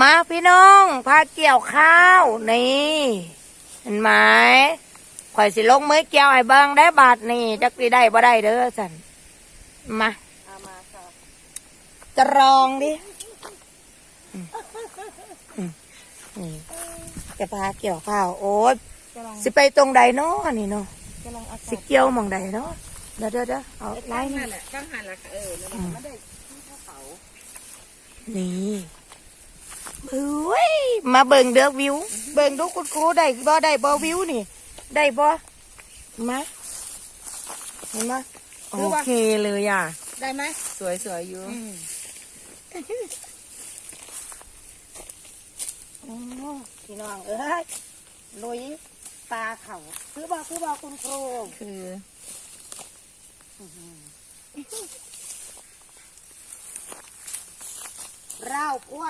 มาพี่น้องพาเกี่ยวข้าวนี่เห็นไหมข่อยสิลงมือเกี่ยวให้เบิ่งได้บาทนี่จักสิได้บ่ได้เด้อสันมาเอามาค่ะจะรองดิอืมอืมนี่จะพาเกี่ยวข้าวโอ้ยกำลังสิไปตรงใดเนาะนี่เนาะกำลังอาสิกาศเกี่ยวหมองใดเนาะเดี๋ยวเดี๋ยวเดี๋ยวเอาไล่ไล่นี่นั่นแหละกังหันละค่ะเออนั่นแหละไม่ได้ที่ภูเขานี่ เฮ้ยมาเบิ่งเด้อวิว เบิ่งดูคุณครูได้บ่ได้บ่วิวนี่ ได้บ่มาเห็นไหมโอเคเลยอะ ได้ไหมสวยสวยอยู่อืมโอ้พี่น้องเอ้ยลุยปลาเขาคือบ่คือบ่คุณครูคือเราพว